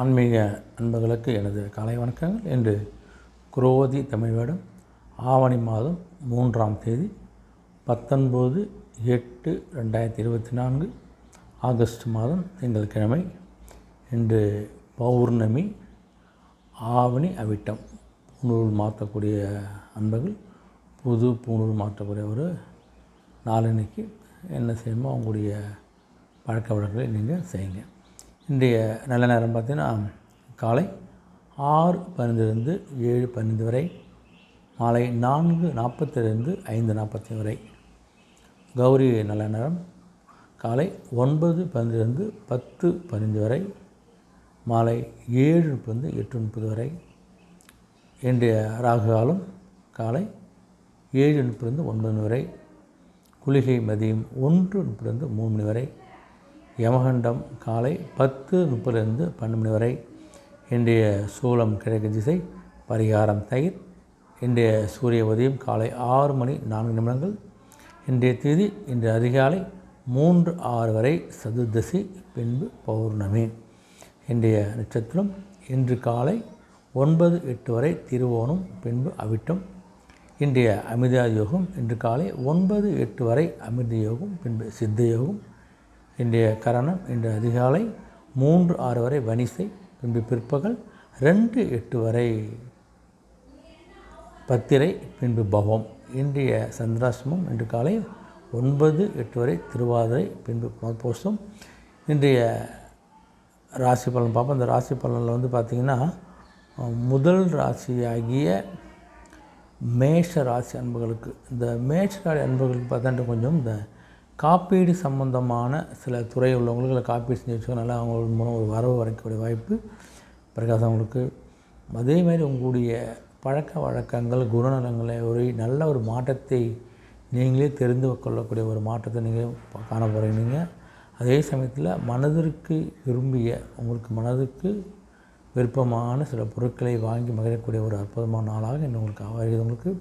ஆன்மீக அன்புகளுக்கு எனது காலை வணக்கங்கள். இன்று குரோதி தமிழ் வேடம் ஆவணி மாதம் மூன்றாம் தேதி பத்தொன்பது எட்டு ரெண்டாயிரத்தி இருபத்தி நான்கு ஆகஸ்ட் மாதம் திங்கட்கிழமை. இன்று பௌர்ணமி ஆவணி அவிட்டம். பூநூல் மாற்றக்கூடிய அன்பர்கள் புது பூநூல் மாற்றக்கூடிய ஒரு நாளன்னைக்கு என்ன செய்யணுமோ அவங்களுடைய பழக்க வழக்கங்களை நீங்கள் செய்யுங்க. இன்றைய நல்ல நேரம் பார்த்தீங்கன்னா காலை ஆறு பன்னெண்டுலேருந்து ஏழு பன்னெண்டு வரை மாலை நான்கு நாற்பத்திலிருந்து ஐந்து நாற்பத்தி வரை. கௌரி நல்ல நேரம். காலை ஒன்பது பன்னெண்டுலேருந்து பத்து பதினஞ்சு வரை மாலை ஏழு முப்பது எட்டு முப்பது வரை. இன்றைய ராகு காலம் காலை ஏழு முப்பதுலேருந்து ஒன்பது மணி வரை. குளிகை மதியம் ஒன்று முப்பதுலேருந்து மூணு மணி வரை. யமகண்டம் காலை பத்து முப்பதுலேருந்து பன்னெண்டு மணி வரை. இன்றைய சூலம் கிழக்கு திசை பரிகாரம் தயிர். இன்றைய சூரிய உதயம் காலை ஆறு மணி நான்கு நிமிடங்கள். இன்றைய தேதி இன்று அதிகாலை மூன்று ஆறு வரை சதுர்தசி பின்பு பௌர்ணமி. இன்றைய நட்சத்திரம் இன்று காலை ஒன்பது எட்டு வரை திருவோணம் பின்பு அவிட்டம். இன்றைய அமிர்தா யோகம் இன்று காலை ஒன்பது எட்டு வரை அமிர்த யோகம் பின்பு சித்த யோகம். இன்றைய கரணம் இன்று அதிகாலை மூன்று ஆறு வரை வனிசை பின்பு பிற்பகல் ரெண்டு எட்டு வரை பத்திரை பின்பு பவம். இன்றைய சந்திராசிரமம் இன்று காலை ஒன்பது எட்டு வரை திருவாதிரை பின்பு புனர்பூசம் இன்றைய ராசி பலன் பார்ப்போம். இந்த ராசி பலனில் வந்து பார்த்திங்கன்னா முதல் ராசியாகிய மேஷ ராசி அன்புகளுக்கு இந்த மேஷ ராசி அன்புகளுக்கு பார்த்தா கொஞ்சம் இந்த காப்பீடு சம்பந்தமான சில துறை உள்ளவங்களுக்கு இல்லை காப்பீடு செஞ்சு வச்சுக்கனால அவங்க மூலம் ஒரு வரவு வரைக்கக்கூடிய வாய்ப்பு பிரகாசம் அவங்களுக்கு அதே மாதிரி உங்களுடைய பழக்க வழக்கங்கள் குணநலங்களை ஒரு நல்ல ஒரு மாற்றத்தை நீங்களே தெரிந்து கொள்ளக்கூடிய ஒரு மாற்றத்தை நீங்கள் காண போகிறீங்க அதே சமயத்தில் மனதிற்கு விரும்பிய உங்களுக்கு மனதுக்கு விருப்பமான சில பொருட்களை வாங்கி மகிழக்கூடிய ஒரு அற்புதமான நாளாக இன்னும் உங்களுக்கு வருகிறது உங்களுக்கு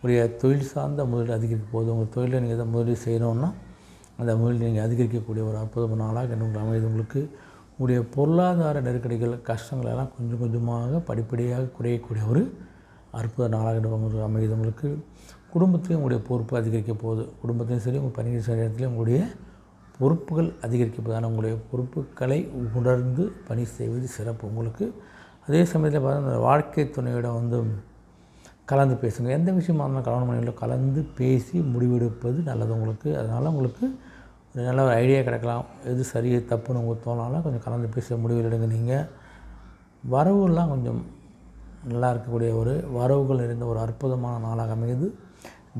உடைய தொழில் சார்ந்த முதலீடு அதிகரிக்கும் போது உங்கள் தொழிலை நீங்கள் எதை முதலீடு செய்யணுன்னா அந்த முறையில் நீங்கள் அதிகரிக்கக்கூடிய ஒரு அற்புதமான நாளாக இன்னும் உங்களுக்கு அமையுது உங்களுக்கு உங்களுடைய பொருளாதார நெருக்கடிகள் கஷ்டங்கள் எல்லாம் கொஞ்சம் கொஞ்சமாக படிப்படியாக குறையக்கூடிய ஒரு அற்புத நாளாக உங்களுக்கு அமையுது உங்களுக்கு குடும்பத்திலையும் உங்களுடைய பொறுப்பு அதிகரிக்க போகுது. குடும்பத்தையும் சரி உங்கள் பணிகள் சரி இடத்துலையும் உங்களுடைய பொறுப்புகள் அதிகரிக்க போதான உங்களுடைய பொறுப்புகளை உணர்ந்து பணி செய்வது சிறப்பு. உங்களுக்கு அதே சமயத்தில் பார்த்தா வாழ்க்கை துணையோட வந்து கலந்து பேசுங்க. எந்த விஷயமா இருந்தாலும் கல்யாணம் மனைவியில் கலந்து பேசி முடிவெடுப்பது நல்லது உங்களுக்கு. அதனால் உங்களுக்கு ஒரு நல்ல ஒரு ஐடியா கிடைக்கலாம். எது சரி தப்புன்னு உங்களுக்கு தோணாலும் கொஞ்சம் கலந்து பேச முடிவெடுங்க நீங்கள் வரவுலாம் கொஞ்சம் நல்லா இருக்கக்கூடிய ஒரு வரவுகள் நிறைந்த ஒரு அற்புதமான நாளாக அமையுது.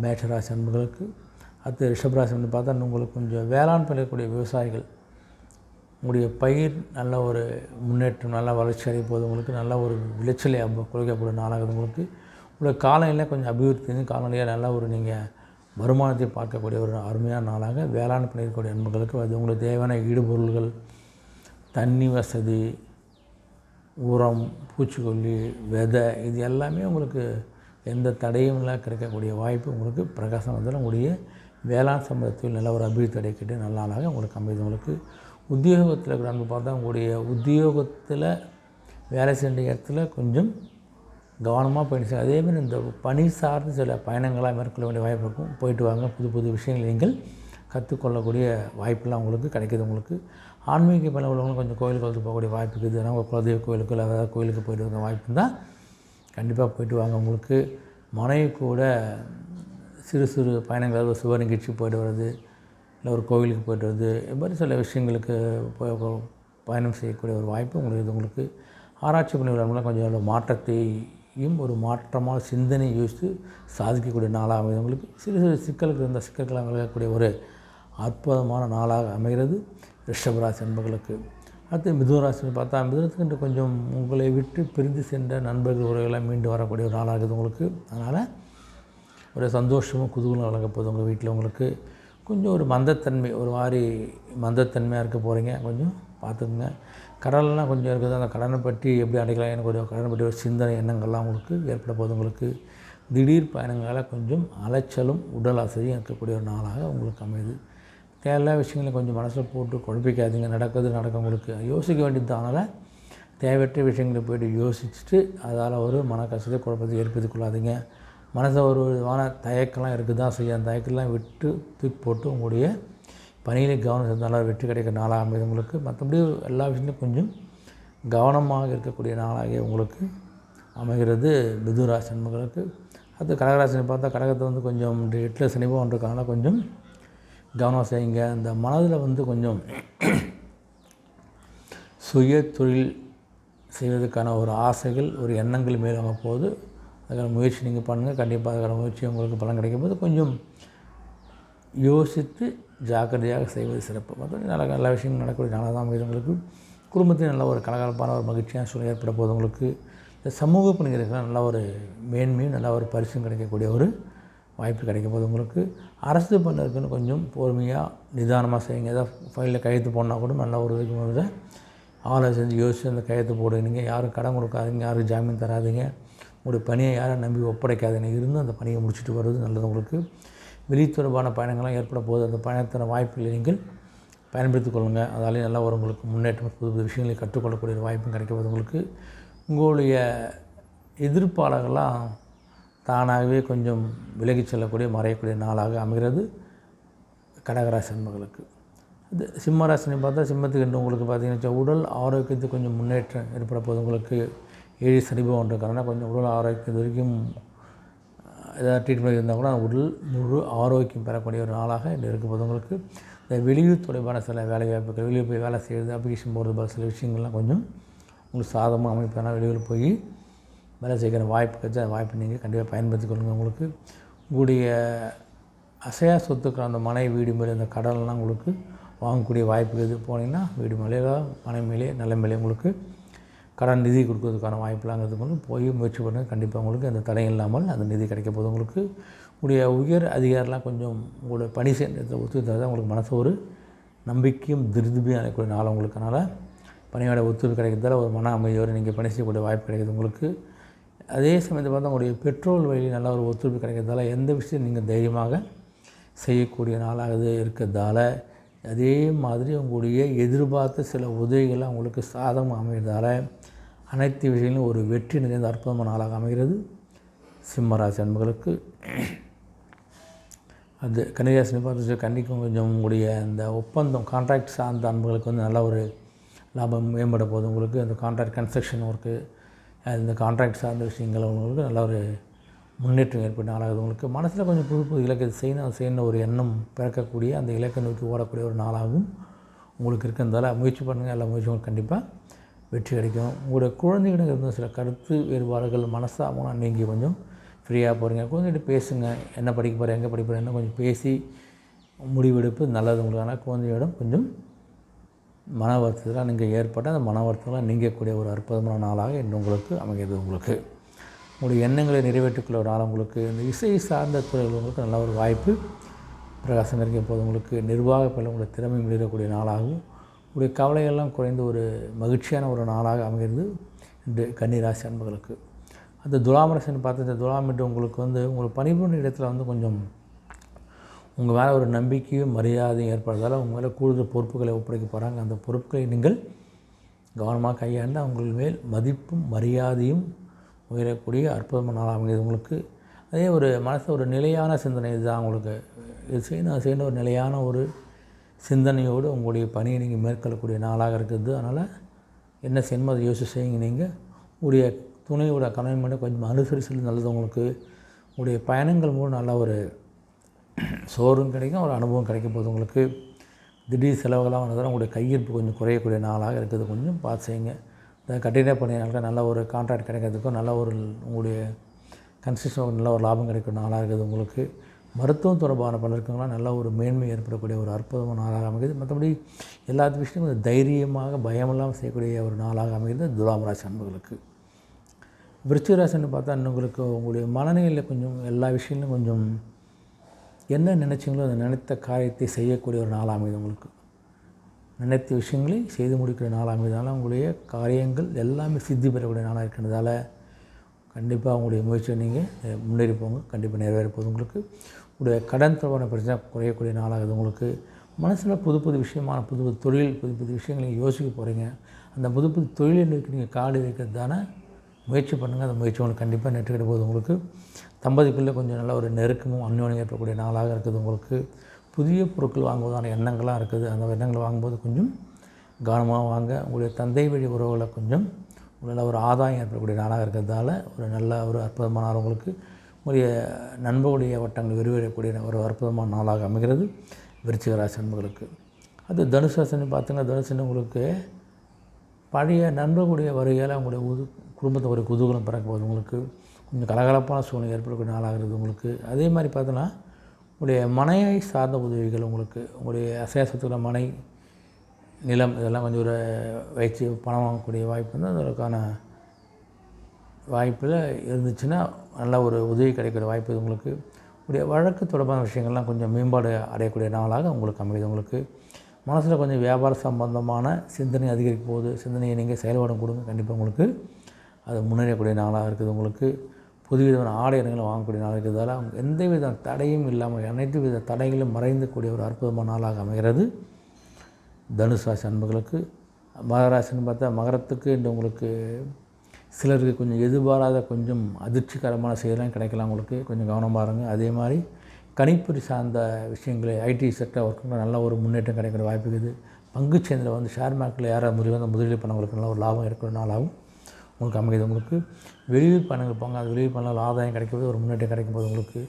மேஷராசி அன்புகளுக்கு. அடுத்து ரிஷபராசி வந்து பார்த்தா உங்களுக்கு கொஞ்சம் வேளாண் பண்ணக்கூடிய விவசாயிகள் உங்களுடைய பயிர் நல்ல ஒரு முன்னேற்றம் நல்ல வளர்ச்சி அடைய போது உங்களுக்கு நல்ல ஒரு விளைச்சலை குறைக்கக்கூடிய நாளாக உங்களுக்கு. உங்களுடைய காலநிலை கொஞ்சம் அபிவிருத்தி காலநிலையாக நல்ல ஒரு நீங்கள் வருமானத்தை பார்க்கக்கூடிய ஒரு அருமையான நாளாக வேளாண் பண்ணியிருக்கக்கூடிய நண்பர்களுக்கு அது உங்களுக்கு தேவையான ஈடுபொருள்கள் தண்ணி வசதி உரம் பூச்சிக்கொல்லி விதை இது எல்லாமே உங்களுக்கு எந்த தடையும் இல்லை கிடைக்கக்கூடிய வாய்ப்பு உங்களுக்கு பிரகாசம் வந்தாலும் உங்களுடைய வேளாண் சம்பந்தத்தில் நல்ல ஒரு அபிவிருத்தி அடைக்கிட்டு நல்ல நாளாக உங்களுக்கு அமைது உங்களுக்கு உத்தியோகத்தில் இருக்கிற அன்பு பார்த்தா உங்களுடைய உத்தியோகத்தில் வேலை செய்கிற இடத்துல கொஞ்சம் கவனமாக பயணி அதேமாதிரி இந்த பணி சார்ந்து சில பயணங்களாக மேற்கொள்ள வேண்டிய வாய்ப்பு இருக்கும். போயிட்டு வாங்க புது புது விஷயங்கள் நீங்கள் கற்றுக்கொள்ளக்கூடிய வாய்ப்பெல்லாம் உங்களுக்கு கிடைக்கிது உங்களுக்கு. ஆன்மீக மேலே உள்ளவங்களும் கொஞ்சம் கோயிலுக்கு வந்து போகக்கூடிய வாய்ப்பு இருக்குது. ஏன்னா உங்கள் குலதெய்வ கோயிலுக்கு இல்லை ஏதாவது கோயிலுக்கு போயிட்டு வர வாய்ப்பு இருந்தால் கண்டிப்பாக போயிட்டு வாங்க உங்களுக்கு. மனைவி கூட சிறு சிறு பயணங்கள் அதாவது சுவர் நிகழ்ச்சி போயிட்டு வர்றது இல்லை ஒரு கோவிலுக்கு போயிட்டு வருது இது மாதிரி சில விஷயங்களுக்கு போய் பயணம் செய்யக்கூடிய ஒரு வாய்ப்பு உங்களுக்கு இது உங்களுக்கு ஆராய்ச்சி பணியாளர்களாம் கொஞ்சம் மாற்றத்தை யும் ஒரு மாற்றமான சிந்தனை யோசித்து சாதிக்கக்கூடிய நாளாக அமைது உங்களுக்கு சிறு சிறு சிக்கலுக்கு இருந்த சிக்கல்களாக விலகக்கூடிய ஒரு அற்புதமான நாளாக அமைகிறது. ரிஷபராசி நண்பர்களுக்கு அடுத்து மிதுனராசி பார்த்தா மிதுனத்துக்கு கொஞ்சம் உங்களை விட்டு பிரிந்து சென்ற நண்பர்கள் உறவுகளாக மீண்டு வரக்கூடிய ஒரு நாளாக இருக்குது உங்களுக்கு. அதனால் ஒரு சந்தோஷமும் குதூகலம் வழங்கப்போகுது உங்கள் வீட்டில் உங்களுக்கு. கொஞ்சம் ஒரு மந்தத்தன்மை ஒரு மாதிரி மந்தத்தன்மையாக இருக்க போகிறீங்க கொஞ்சம் பார்த்துக்குங்க. கடன்லாம் கொஞ்சம் இருக்குது. அந்த கடனை பற்றி எப்படி அடைக்கலாம் எனக்கு ஒரு கடனை பற்றி ஒரு சிந்தனை எண்ணங்கள்லாம் உங்களுக்கு ஏற்பட போகுது உங்களுக்கு. திடீர் பயணங்களால் கொஞ்சம் அலைச்சலும் உடல் அசதியும் இருக்கக்கூடிய ஒரு நாளாக உங்களுக்கு அமையுது. தேவையில்லாத விஷயங்களை கொஞ்சம் மனசில் போட்டு குழப்பிக்காதீங்க. நடக்குது நடக்கும் உங்களுக்கு. யோசிக்க வேண்டியது அதனால் தேவையற்ற விஷயங்களை போய்ட்டு யோசிச்சுட்டு அதால் ஒரு மன கஷ்டத்தை குழப்பத்தை ஏற்படுத்திக் கொள்ளாதீங்க. மனசில் ஒரு விதமான தயக்கெல்லாம் இருக்குது? தான் செய்யும் அந்த தயக்கெல்லாம் விட்டு தூக்கி போட்டு உங்களுடைய பணியிலே கவனம் செலுத்தினால வெற்றி கிடைக்கிற நாளாக அமைது உங்களுக்கு. மற்றபடி எல்லா விஷயத்துலையும் கொஞ்சம் கவனமாக இருக்கக்கூடிய நாளாகிய உங்களுக்கு அமைகிறது. மிதுராசி நண்பர்களுக்கு அது கடகராசினை பார்த்தா கடகத்தை வந்து கொஞ்சம் எட்டில் சனிபம் இருக்கனால கொஞ்சம் கவனம் செய்யுங்க. இந்த மனதில் வந்து கொஞ்சம் சுய தொழில் செய்வதற்கான ஒரு ஆசைகள் ஒரு எண்ணங்கள் மேலாக போகுது. அதுக்கான முயற்சி நீங்கள் பண்ணுங்கள் கண்டிப்பாக அதுக்கான முயற்சி உங்களுக்கு பலன் கிடைக்கும் போது கொஞ்சம் யோசித்து ஜாக்கிரதையாக செய்வது சிறப்பு. மற்றபடி நல்ல நல்ல விஷயங்கள் நடக்கக்கூடிய நாளாக தான் உங்களுக்கு. குடும்பத்தில் நல்ல ஒரு கலகலப்பான ஒரு மகிழ்ச்சியான சூழ்நிலை ஏற்பட போதவங்களுக்கு இந்த சமூக பணிகளுக்கெல்லாம் நல்ல ஒரு மேன்மையும் நல்ல ஒரு பரிசும் கிடைக்கக்கூடிய ஒரு வாய்ப்பு கிடைக்கும் போது உங்களுக்கு. அரசு பண்ணுறதுக்குன்னு கொஞ்சம் பொறுமையாக நிதானமாக செய்யுங்க. ஏதாவது ஃபைலில் கையெழுத்து போனால் கூட நல்ல ஒரு இதுக்கு ஆலோசனை செஞ்சு யோசிச்சு அந்த கையெழுத்து போடுங்க யாரும் கடன் கொடுக்காதீங்க யாரும் ஜாமீன் தராதிங்க. உங்களுடைய பணியை யாரும் நம்பி ஒப்படைக்காதீங்க. இருந்து அந்த பணியை முடிச்சுட்டு வர்றது நல்லது உங்களுக்கு. வெளி தொடர்பான பயணங்கள்லாம் ஏற்பட போது அந்த பயணத்தின வாய்ப்புகளை நீங்கள் பயன்படுத்திக் கொள்ளுங்கள் அதாலே நல்லா ஒரு உங்களுக்கு முன்னேற்றம் புது புது விஷயங்களை கற்றுக்கொள்ளக்கூடிய ஒரு வாய்ப்பும் கிடைக்கப்போது உங்களுக்கு. உங்களுடைய எதிர்ப்பாளர்கள்லாம் தானாகவே கொஞ்சம் விலகிச் செல்லக்கூடிய மறையக்கூடிய நாளாக அமைகிறது. கடகராசி நண்பர்களுக்கு இது சிம்மராசினை பார்த்தா சிம்மத்துக்கு என்று உங்களுக்கு பார்த்தீங்கன்னா உடல் ஆரோக்கியத்துக்கு கொஞ்சம் முன்னேற்றம் ஏற்பட போது உங்களுக்கு ஏழு சனிபவம் காரணம் கொஞ்சம் உடல் ஆரோக்கியம் வரைக்கும் ஏதாவது ட்ரீட்மெண்ட் இருந்தால் கூட உடல் முழு ஆரோக்கியம் பெறக்கூடிய ஒரு நாளாக இன்று இருக்க. இந்த வெளியூர் தொடர்பான சில வேலை வாய்ப்புகள் வெளியே போய் வேலை செய்கிறது அப்ளிகேஷன் போகிறது போல சில விஷயங்கள்லாம் கொஞ்சம் உங்களுக்கு சாதகமாக அமைப்பான வெளியூர் போய் வேலை செய்கிற வாய்ப்பு கிடைச்சா அந்த வாய்ப்பை நீங்கள் கண்டிப்பாக பயன்படுத்தி கொள்ளுங்கள் உங்களுக்கு உங்களுடைய அசையா சொத்துக்கள் அந்த மனை வீடு மேலே அந்த கடன்லாம் உங்களுக்கு வாங்கக்கூடிய வாய்ப்பு எது போனீங்கன்னா வீடு மேலே மனை மேலே நல்ல மேலே உங்களுக்கு கடன் நிதி கொடுக்கறதுக்கான வாய்ப்புலாங்கிறது கொண்டு போய் முயற்சி பண்ணுங்கள் கண்டிப்பாக உங்களுக்கு அந்த தடை இல்லாமல் அந்த நிதி கிடைக்க போது உங்களுக்கு உங்களுடைய உயர் அதிகாரிலாம் கொஞ்சம் உங்களுடைய பணி செய்யறதை ஒத்துழைத்தால் தான் உங்களுக்கு மனசு ஒரு நம்பிக்கையும் திருப்தியும் அடையக்கூடிய நாள் உங்களுக்கு. அதனால் பணியோட ஒத்துழைப்பு கிடைக்கிறதால ஒரு மன அமைதியோடு நீங்கள் பணி செய்யக்கூடிய வாய்ப்பு கிடைக்கிது உங்களுக்கு. அதே சமயத்தில் பார்த்தா உங்களுடைய பெட்ரோல் வழியில் நல்ல ஒரு ஒத்துழைப்பு கிடைக்கிறதால எந்த விஷயம் நீங்கள் தைரியமாக செய்யக்கூடிய நாளாக இருக்கிறதால அதே மாதிரி உங்களுடைய எதிர்பார்த்த சில உதவிகள்லாம் உங்களுக்கு சாதகம் அமைகிறதால அனைத்து விஷயங்களும் ஒரு வெற்றி நிறைந்த அற்புதமான நாளாக அமைகிறது. சிம்மராசி அன்புகளுக்கு. அது கன்னிராசி பார்த்து கன்னிக்கும் கொஞ்சம் உங்களுடைய அந்த ஒப்பந்தம் கான்ட்ராக்ட் சார்ந்த அன்புகளுக்கு வந்து நல்ல ஒரு லாபம் மேம்பட போகுது உங்களுக்கு. அந்த கான்ட்ராக்ட் கன்ஸ்ட்ரக்ஷன் ஒர்க்கு இந்த கான்ட்ராக்ட் சார்ந்த விஷயங்கள் உங்களுக்கு நல்ல ஒரு முன்னேற்றம் ஏற்பட்ட நாளாகுது உங்களுக்கு. மனசில் கொஞ்சம் புது புது இலக்கை செய்யணும் செய்யணும் ஒரு எண்ணம் பிறக்கக்கூடிய அந்த இலக்கை நோக்கி ஓடக்கூடிய ஒரு நாளாகவும் உங்களுக்கு இருக்கிறதால முயற்சி பண்ணுங்கள் எல்லா முயற்சிகளும் கண்டிப்பாக வெற்றி கிடைக்கும் உங்களுடைய குழந்தைகளிடம் இருந்த சில கருத்து வேறுபாடுகள் மனசாமலாம் நீங்கள் கொஞ்சம் ஃப்ரீயாக போகிறீங்க குழந்தைகிட்ட பேசுங்க. என்ன படிக்க போகிறேன் எங்கே படிக்க போகிறேன் கொஞ்சம் பேசி முடிவெடுப்பு நல்லது உங்களுக்கு. ஆனால் குழந்தையோடம் கொஞ்சம் மன வருத்தத்தில் நீங்கள் ஏற்பட்ட அந்த மன வருத்தம்லாம் நீங்கக்கூடிய ஒரு அற்புதமான நாளாக இன்னும் உங்களுக்கு அமைகிறது உங்களுக்கு. உங்களுடைய எண்ணங்களை நிறைவேற்றிக்கொள்ள ஒரு நாள் உங்களுக்கு. இந்த இசை சார்ந்த துறைகள் உங்களுக்கு நல்ல ஒரு வாய்ப்பு பிரகாசம் இருக்க போது உங்களுக்கு நிர்வாக பல உங்களுடைய திறமை வெளியிடக்கூடிய நாளாகவும் உடைய கவலையெல்லாம் குறைந்து ஒரு மகிழ்ச்சியான ஒரு நாளாக அமைகிறது இன்று கன்னிராசி அன்பர்களுக்கு. அந்த துலாமரசன் பார்த்து இந்த துலாமிட்டு உங்களுக்கு வந்து உங்களுக்கு பணிபுரிந்த இடத்துல வந்து கொஞ்சம் உங்கள் மேலே ஒரு நம்பிக்கையும் மரியாதையும் ஏற்படுறதால உங்கள் மேலே கூடுதல் பொறுப்புகளை ஒப்படைக்க போகிறாங்க அந்த பொறுப்புகளை நீங்கள் கவனமாக கையாண்டு அவங்கள் மேல் மதிப்பும் மரியாதையும் உயரக்கூடிய அற்புதமான நாளாக அமைகிறது உங்களுக்கு. அதே ஒரு மனசில் ஒரு நிலையான சிந்தனை இதுதான் உங்களுக்கு. இது செய்யணும் அது செய்யணும் ஒரு நிலையான ஒரு சிந்தனையோடு உங்களுடைய பணியை நீங்கள் மேற்கொள்ளக்கூடிய நாளாக இருக்குது அதனால் என்ன செய்யணுமோ அதை யோசிச்சு செய்யுங்க நீங்கள். உங்களுடைய துணையோட கணவன் கொஞ்சம் அனுசரிச்சு நல்லது உங்களுக்கு. உங்களுடைய பயணங்கள் மூலம் நல்ல ஒரு சோறும் கிடைக்கும் ஒரு அனுபவம் கிடைக்கும் போது உங்களுக்கு. திடீர் செலவுகளாக வந்ததால் உங்களுடைய கையிருப்பு கொஞ்சம் குறையக்கூடிய நாளாக இருக்குது. கொஞ்சம் பார்த்து செய்யுங்க. இந்த கட்டிட பணியாளர்கள் நல்ல ஒரு கான்ட்ராக்ட் கிடைக்கிறதுக்கும் நல்ல ஒரு உங்களுடைய கன்ஸ்ட்ரக்ஷன் நல்ல ஒரு லாபம் கிடைக்கும் நாளாக இருக்குது உங்களுக்கு. மருத்துவம் தொடர்பான பலருக்கெல்லாம் நல்ல ஒரு மேன்மை ஏற்படக்கூடிய ஒரு அற்புதமான நாளாக அமைகிறது. மற்றபடி எல்லா விஷயமும் கொஞ்சம் தைரியமாக பயமில்லாமல் செய்யக்கூடிய ஒரு நாளாக அமைகிறது துலாம் ராசி அன்புகளுக்கு. விருச்சிகராசின்னு பார்த்தா உங்களுக்கு உங்களுடைய மனநிலையில் கொஞ்சம் எல்லா விஷயங்களும் கொஞ்சம் என்ன நினைச்சிங்களோ அந்த நினைத்த காரியத்தை செய்யக்கூடிய ஒரு நாள் அமைது உங்களுக்கு. நினைத்த விஷயங்களை செய்து முடிக்கிற நாள் அமைதனால உங்களுடைய காரியங்கள் எல்லாமே சித்தி பெறக்கூடிய நாளாக இருக்கிறதால கண்டிப்பாக உங்களுடைய முயற்சியை நீங்கள் முன்னேறி போங்க. கண்டிப்பாக நிறைவேற போகுது உங்களுக்கு. உடைய கடன் தொடர்பான பிரச்சனை குறையக்கூடிய நாளாகுது. உங்களுக்கு மனசில் புது புது விஷயமான புது புது தொழில் புது புது விஷயங்களை யோசிக்க போகிறீங்க அந்த புது புது தொழில் நோக்கி நீங்கள் காடு வைக்கிறது தானே முயற்சி பண்ணுங்கள் அந்த முயற்சி உங்களுக்கு கண்டிப்பாக நெற்றுக்கிட்ட போது உங்களுக்கு. தம்பதிக்குள்ளே கொஞ்சம் நல்ல ஒரு நெருக்கமும் அந்யோன்யம் ஏற்படக்கூடிய நாளாக இருக்குது உங்களுக்கு. புதிய பொருட்கள் வாங்குவதான எண்ணங்களாக இருக்குது. அந்த எண்ணங்கள் வாங்கும்போது கொஞ்சம் கவனமாக வாங்க. உங்களுடைய தந்தை வழி உறவுகளை கொஞ்சம் நல்ல ஒரு ஆதாயம் ஏற்படக்கூடிய நாளாக இருக்கிறதால ஒரு நல்ல ஒரு அற்புதமான உங்களுக்கு. உங்களுடைய நண்பர்களுடைய வட்டங்கள் விரிவடையக்கூடிய ஒரு அற்புதமான நாளாக அமைகிறது. விருச்சிக ராசி நண்பர்களுக்கு. அது தனுசு ராசின்னு பார்த்தீங்கன்னா தனுசுன்னு உங்களுக்கு பழைய நண்பர்களுடைய வருகையால் உங்களுடைய உது குடும்பத்தை ஒரு குதூகலம் பிறக்கும்போது உங்களுக்கு. கொஞ்சம் கலகலப்பான சூழ்நிலை ஏற்படக்கூடிய நாளாகிறது உங்களுக்கு. அதே மாதிரி பார்த்தோன்னா உங்களுடைய மனையை சார்ந்த உதவிகள் உங்களுக்கு. உங்களுடைய அசையாசத்துக்குள்ள மனை நிலம் இதெல்லாம் கொஞ்சம் ஒரு வயிற்று பணம் வாங்கக்கூடிய வாய்ப்பு வந்து அதற்கான வாய்ப்பில் இருந்துச்சுன்னா நல்ல ஒரு உதவி கிடைக்கிற வாய்ப்பு உங்களுக்கு. உடைய வழக்கு தொடர்பான விஷயங்கள்லாம் கொஞ்சம் மேம்பாடு அடையக்கூடிய நாளாக உங்களுக்கு அமையுது. உங்களுக்கு மனசில் கொஞ்சம் வியாபார சம்பந்தமான சிந்தனை அதிகரிக்கும் போது சிந்தனையை நீங்கள் செயல்படும் கொடுங்க. கண்டிப்பாக உங்களுக்கு அது முன்னேறக்கூடிய நாளாக இருக்குது. உங்களுக்கு புதுவிதமான ஆடை இடங்களை வாங்கக்கூடிய நாளாக இருக்கிறதால அவங்க எந்த வித தடையும் இல்லாமல் அனைத்து வித தடைகளும் மறைந்துக்கூடிய ஒரு அற்புதமான நாளாக அமைகிறது. தனுசு ராசி அன்புகளுக்கு மகராசின்னு பார்த்தா மகரத்துக்கு இன்று உங்களுக்கு சிலருக்கு கொஞ்சம் எதிர்பாராத கொஞ்சம் அதிர்ச்சிகரமான செய்திலாம் கிடைக்கலாம் உங்களுக்கு. கொஞ்சம் கவனமாக இருங்க அதே மாதிரி கணிப்பொறி சார்ந்த விஷயங்கள் ஐடி செக்டர் ஒர்க்குங்க நல்ல ஒரு முன்னேற்றம் கிடைக்கிற வாய்ப்பு இருக்குது. பங்கு பங்குச்சந்தையில் வந்து ஷேர் மார்க்கெட்டில் யாராவது முதலீடு வந்து முதலீடு பண்ணவங்களுக்கு நல்ல ஒரு லாபம் இருக்கிற நாளாகவும் உங்களுக்கு அமைகிறது உங்களுக்கு வெளியூர் பணங்கள் போங்க. அது வெளியூர் பண்ணால் ஆதாயம் கிடைக்கும்போது ஒரு முன்னேற்றம் கிடைக்கும் போது உங்களுக்கு.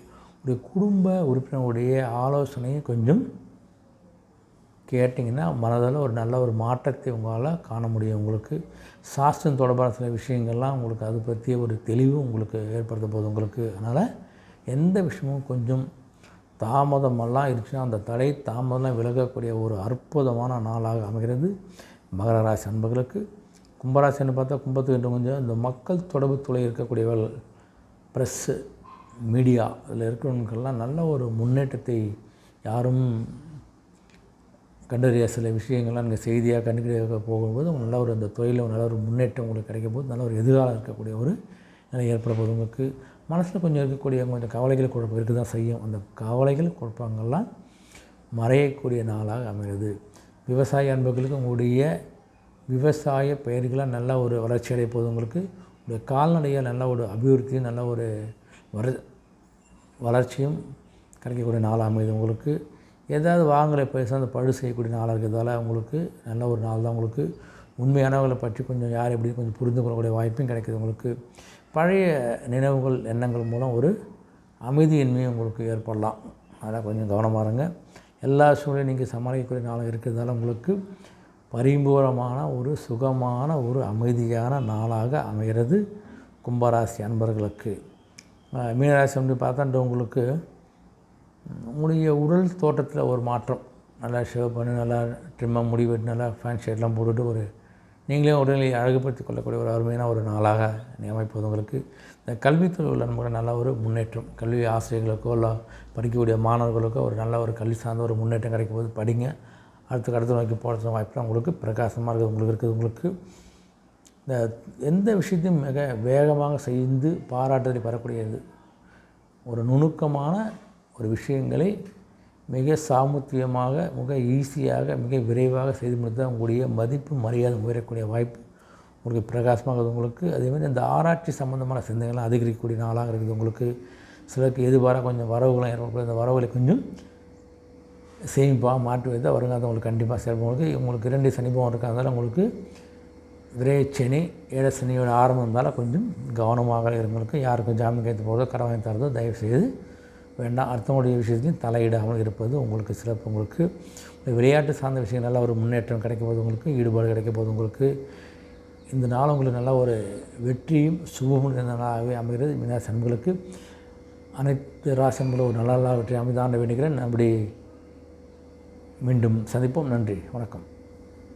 உடைய குடும்ப உறுப்பினர்களுடைய ஆலோசனையை கொஞ்சம் கேட்டிங்கன்னா மனதில் ஒரு நல்ல ஒரு மாற்றத்தை உங்களால் காண முடியும். உங்களுக்கு சாஸ்திரம் தொடர்பான சில விஷயங்கள்லாம் உங்களுக்கு அது பற்றிய ஒரு தெளிவு உங்களுக்கு ஏற்படுத்த போகுது உங்களுக்கு. அதனால் எந்த விஷயமும் கொஞ்சம் தாமதமெல்லாம் இருந்துச்சுன்னா அந்த தடை தாமதம்லாம் விலகக்கூடிய ஒரு அற்புதமான நாளாக அமைகிறது. மகர ராசி அன்பர்களுக்கு. கும்பராசின்னு பார்த்தா கும்பத்துக்கு இன்னும் கொஞ்சம் இந்த மக்கள் தொடர்பு துறை இருக்கக்கூடியவர்கள் ப்ரெஸ்ஸு மீடியா இதில் இருக்கிறவங்களுக்கெல்லாம் நல்ல ஒரு முன்னேற்றத்தை யாரும் கண்டறிய சில விஷயங்கள்லாம் நீங்கள் செய்தியாக கண்டுபிடிக்க போகும்போது நல்ல ஒரு அந்த தொழிலில் நல்ல ஒரு முன்னேற்றம் உங்களுக்கு கிடைக்கும் போது நல்ல ஒரு எதிர்காலம் இருக்கக்கூடிய ஒரு நிலை ஏற்பட போது உங்களுக்கு மனசில் கொஞ்சம் இருக்கக்கூடிய கொஞ்சம் கவலைகள் குழப்பம் இருக்க தான் செய்யும். அந்த கவலைகள் குழப்பங்கள்லாம் மறையக்கூடிய நாளாக அமைகிறது. விவசாய அன்புகளுக்கு உங்களுடைய விவசாய பயிர்களாக நல்ல ஒரு வளர்ச்சி அடைய போது உங்களுக்கு உங்களுடைய கால்நடையாக நல்ல ஒரு அபிவிருத்தியும் நல்ல ஒரு வர வளர்ச்சியும் கிடைக்கக்கூடிய நாளாக அமைது உங்களுக்கு ஏதாவது வாங்குகிற பைசா அந்த பழு செய்யக்கூடிய நாளாக இருக்கிறதால உங்களுக்கு நல்ல ஒரு நாள் தான் உங்களுக்கு. உண்மையானவர்களை பற்றி கொஞ்சம் யார் எப்படி கொஞ்சம் புரிந்து கொள்ளக்கூடிய வாய்ப்பும் கிடைக்கிது உங்களுக்கு. பழைய நினைவுகள் எண்ணங்கள் மூலம் ஒரு அமைதியின்மையும் உங்களுக்கு ஏற்படலாம். அதனால் கொஞ்சம் கவனமாக இருங்க. எல்லா சூழ்நிலையும் நீங்கள் சமாளிக்கக்கூடிய நாளாக இருக்கிறதால உங்களுக்கு பரிபூரமான ஒரு சுகமான ஒரு அமைதியான நாளாக அமைகிறது கும்பராசி அன்பர்களுக்கு. மீனராசி வந்து பார்த்தா உங்களுக்கு உங்களுடைய உடல் தோட்டத்தில் ஒரு மாற்றம். நல்லா ஷேவ் பண்ணி நல்லா ட்ரிம்மாக முடி வெட்டி நல்லா ஃபேன் ஷர்ட்லாம் போட்டுட்டு ஒரு நீங்களே உடலை அழகுபடுத்தி கொள்ளக்கூடிய ஒரு அருமையான ஒரு நாளாக நியமிப்பது உங்களுக்கு. இந்த கல்வித்துறை உள்ள நமக்கு நல்ல ஒரு முன்னேற்றம். கல்வி ஆசிரியர்களுக்கோ இல்லை படிக்கக்கூடிய மாணவர்களுக்கோ ஒரு நல்ல ஒரு கல்வி சார்ந்த ஒரு முன்னேற்றம் கிடைக்கும் போது படிங்க. அடுத்து அடுத்த நோக்கி போகிறது வாய்ப்புலாம் உங்களுக்கு பிரகாசமாக இருக்குது உங்களுக்கு இருக்குது உங்களுக்கு. இந்த எந்த விஷயத்தையும் மிக வேகமாக செய்து பாராட்டுதலை பெறக்கூடியது. ஒரு நுணுக்கமான ஒரு விஷயங்களை மிக சாமுத்தியமாக மிக ஈஸியாக மிக விரைவாக செய்து முடித்தால் உங்களுடைய மதிப்பு மரியாதை உயரக்கூடிய வாய்ப்பு உங்களுக்கு பிரகாசமாக உங்களுக்கு. அதேமாதிரி இந்த ஆராய்ச்சி சம்மந்தமான சிந்தனைகள்லாம் அதிகரிக்கக்கூடிய நாளாக இருக்குது உங்களுக்கு. சிலருக்கு எதிர்பாராக கொஞ்சம் வரவுகளாம் ஏற்படக்கூடிய அந்த வரவுகளை கொஞ்சம் சேமிப்பாக மாற்றி வைத்தால் வருங்காலத்தில் உங்களுக்கு கண்டிப்பாக செயல்படுவது உங்களுக்கு இரண்டு சனிபவம் இருக்கிறதால உங்களுக்கு விரைச்சனி ஏழ சனியோட ஆரம்பம் இருந்தாலும் கொஞ்சம் கவனமாக இருங்களுக்கு யாருக்கும் ஜாமீன் கைத்து போகிறதோ கடன் வாங்கி தரதோ தயவுசெய்து வேண்டாம். அடுத்தவங்களுடைய விஷயத்தையும் தலையிடாமல் இருப்பது உங்களுக்கு சிறப்பு. உங்களுக்கு விளையாட்டு சார்ந்த விஷயம் நல்ல ஒரு முன்னேற்றம் கிடைக்கும் போது உங்களுக்கு ஈடுபாடு கிடைக்கும் போது உங்களுக்கு இந்த நாள் உங்களுக்கு நல்ல ஒரு வெற்றியும் சுபமும் இந்த நாளாகவே அமைகிறது. மீனாசன்களுக்கு அனைத்து ராசன்களும் ஒரு நல்ல நல்ல வெற்றி அமைதாண்ட வேண்டுகிறேன். அப்படி மீண்டும் சந்திப்போம். நன்றி. வணக்கம்.